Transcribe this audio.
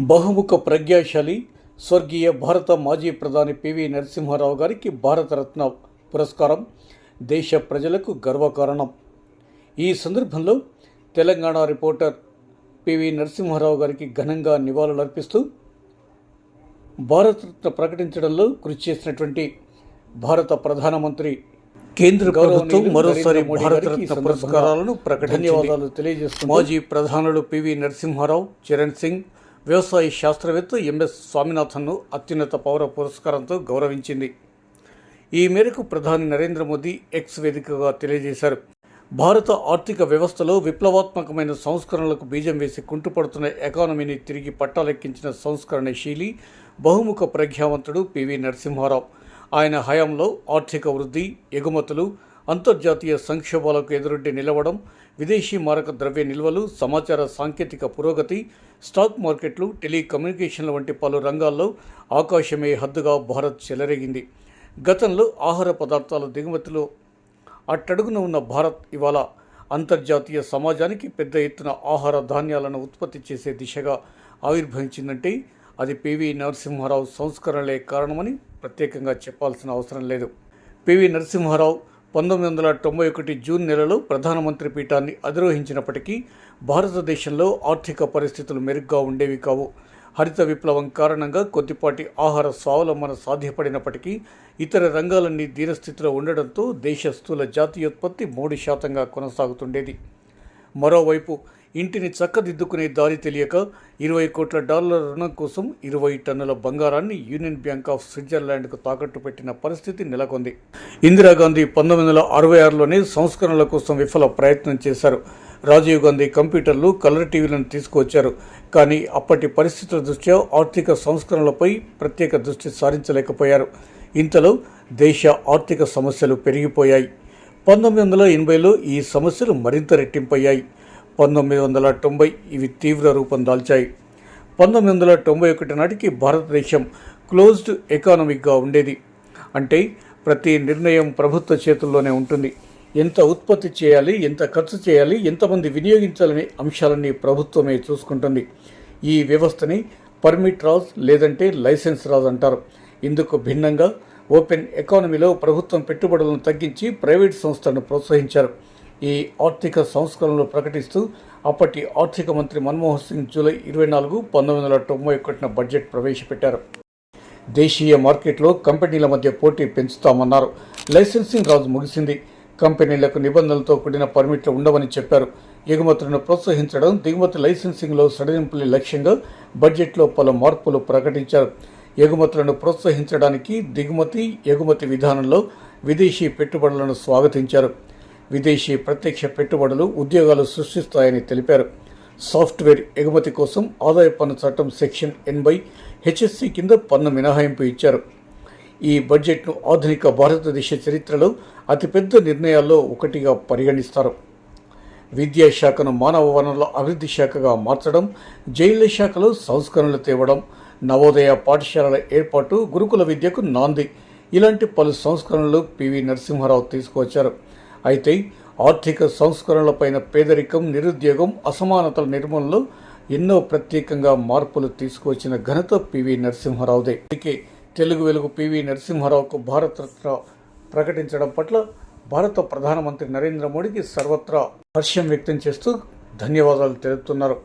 బహుముఖ ప్రజ్ఞాశాలి స్వర్గీయ భారత మాజీ ప్రధాని పివి నరసింహారావు గారికి భారతరత్న పురస్కారం. దేశ ప్రజలకు గర్వకారణం. ఈ సందర్భంలో తెలంగాణ రిపోర్టర్ పివి నరసింహారావు గారికి ఘనంగా నివాళులర్పిస్తూ భారతరత్న ప్రకటించడంలో కృషి చేసినటువంటి భారత ప్రధానమంత్రి కేంద్ర ప్రభుత్వం మరోసారి భారతరత్న పురస్కారాలను ధన్యవాదాలు తెలియజేస్తూ మాజీ ప్రధానులు పివి నరసింహారావు చరణ్ సింగ్ వ్యవసాయ శాస్త్రవేత్త ఎంఎస్ స్వామినాథన్ను అత్యున్నత పౌర పురస్కారంతో గౌరవించింది. ఈ మేరకు ప్రధాని నరేంద్ర మోదీ ఎక్స్ వేదికగా తెలియజేశారు. భారత ఆర్థిక వ్యవస్థలో విప్లవాత్మకమైన సంస్కరణలకు బీజం వేసి కుంటుపడుతున్న ఎకానమీని తిరిగి పట్టాలెక్కించిన సంస్కరణశీలి బహుముఖ ప్రజ్ఞావంతుడు పివి నరసింహారావు. ఆయన హయాంలో ఆర్థిక వృద్ధి ఎగుమతులు అంతర్జాతీయ సంక్షోభాలకు ఎదురొడ్డి నిలవడం విదేశీ మారక ద్రవ్య నిల్వలు సమాచార సాంకేతిక పురోగతి స్టాక్ మార్కెట్లు టెలికమ్యూనికేషన్ల వంటి పలు రంగాల్లో ఆకాశమే హద్దుగా భారత్ చెలరేగింది. గతంలో ఆహార పదార్థాల దిగుమతిలో అట్టడుగున ఉన్న భారత్ ఇవాళ అంతర్జాతీయ సమాజానికి పెద్ద ఎత్తున ఆహార ధాన్యాలను ఉత్పత్తి చేసే దిశగా ఆవిర్భవించిందంటే అది పివి నరసింహారావు సంస్కరణలే కారణమని ప్రత్యేకంగా చెప్పాల్సిన అవసరం లేదు. పివి నరసింహారావు పంతొమ్మిది వందల తొంభై ఒకటి జూన్ నెలలో ప్రధానమంత్రి పీఠాన్ని అధిరోహించినప్పటికీ భారతదేశంలో ఆర్థిక పరిస్థితులు మెరుగ్గా ఉండేవి కావు. హరిత విప్లవం కారణంగా కొద్దిపాటి ఆహార స్వావలంబన సాధ్యపడినప్పటికీ ఇతర రంగాలన్నీ దీనస్థితిలో ఉండడంతో దేశ స్థూల జాతీయోత్పత్తి మూడు శాతంగా కొనసాగుతుండేది. మరోవైపు ఇంటిని చక్కదిద్దుకునే దారి తెలియక ఇరవై కోట్ల డాలర్ల రుణం కోసం ఇరవై టన్నుల బంగారాన్ని యూనియన్ బ్యాంక్ ఆఫ్ స్విట్జర్లాండ్కు తాకట్టు పెట్టిన పరిస్థితి నెలకొంది. ఇందిరాగాంధీ పంతొమ్మిది వందల అరవై ఆరులోనే సంస్కరణల కోసం విఫల ప్రయత్నం చేశారు. రాజీవ్ గాంధీ కంప్యూటర్లు కలర్ టీవీలను తీసుకువచ్చారు. కానీ అప్పటి పరిస్థితుల దృష్ట్యా ఆర్థిక సంస్కరణలపై ప్రత్యేక దృష్టి సారించలేకపోయారు. ఇంతలో దేశ ఆర్థిక సమస్యలు పెరిగిపోయాయి. పంతొమ్మిది వందల ఎనభైలో ఈ సమస్యలు మరింత రెట్టింపయ్యాయి. పంతొమ్మిది వందల తొంభై ఇవి తీవ్ర రూపం దాల్చాయి. పంతొమ్మిది వందల తొంభై ఒకటి నాటికి భారతదేశం క్లోజ్డ్ ఎకానమిక్గా ఉండేది. అంటే ప్రతి నిర్ణయం ప్రభుత్వ చేతుల్లోనే ఉంటుంది. ఎంత ఉత్పత్తి చేయాలి ఎంత ఖర్చు చేయాలి ఎంతమంది వినియోగించాలనే అంశాలన్నీ ప్రభుత్వమే చూసుకుంటుంది. ఈ వ్యవస్థని పర్మిట్ రాజ్ లేదంటే లైసెన్స్ రాజ్ అంటారు. ఇందుకు భిన్నంగా ఓపెన్ ఎకానమీలో ప్రభుత్వం పెట్టుబడులను తగ్గించి ప్రైవేట్ సంస్థలను ప్రోత్సహించారు. ఈ ఆర్థిక సంస్కరణలు ప్రకటిస్తూ అప్పటి ఆర్థిక మంత్రి మన్మోహన్ సింగ్ జూలై ఇరవై నాలుగు పంతొమ్మిది వందల తొంభై ఒకటిన బడ్జెట్ ప్రవేశపెట్టారు. దేశీయ మార్కెట్లో కంపెనీల మధ్య పోటీ పెంచుతామన్నారు. లైసెన్సింగ్ రాజు ముగిసింది. కంపెనీలకు నిబంధనలతో కూడిన పర్మిట్లు ఉండవని చెప్పారు. ఎగుమతులను ప్రోత్సహించడం దిగుమతి లైసెన్సింగ్లో సడలింపుల లక్ష్యంగా బడ్జెట్లో పలు మార్పులు ప్రకటించారు. ఎగుమతులను ప్రోత్సహించడానికి దిగుమతి ఎగుమతి విధానంలో విదేశీ పెట్టుబడులను స్వాగతించారు. విదేశీ ప్రత్యక్ష పెట్టుబడులు ఉద్యోగాలు సృష్టిస్తాయని తెలిపారు. సాఫ్ట్వేర్ ఎగుమతి కోసం ఆదాయ పన్ను చట్టం సెక్షన్ ఎనభై హెచ్ఎస్సి కింద పన్ను మినహాయింపు ఇచ్చారు. ఈ బడ్జెట్ను ఆధునిక భారతదేశ చరిత్రలో అతిపెద్ద నిర్ణయాల్లో ఒకటిగా పరిగణిస్తారు. విద్యాశాఖను మానవ వనరుల అభివృద్ధి శాఖగా మార్చడం జైళ్ళ శాఖలో సంస్కరణలు తేవడం నవోదయ పాఠశాలల ఏర్పాటు గురుకుల విద్యకు నాంది. ఇలాంటి పలు సంస్కరణలు పివి నరసింహారావు తీసుకువచ్చారు. అయితే ఆర్థిక సంస్కరణలపైన పేదరికం నిరుద్యోగం అసమానతల నిర్మూలనలో ఎన్నో ప్రత్యేకంగా మార్పులు తీసుకువచ్చిన ఘనత పివి నరసింహారావుదే. అందుకే తెలుగు వెలుగు పివి నరసింహారావుకు భారతరత్న ప్రకటించడం పట్ల భారత ప్రధానమంత్రి నరేంద్ర మోడీకి సర్వత్రా హర్షం వ్యక్తం చేస్తూ ధన్యవాదాలు తెలుపుతున్నారు.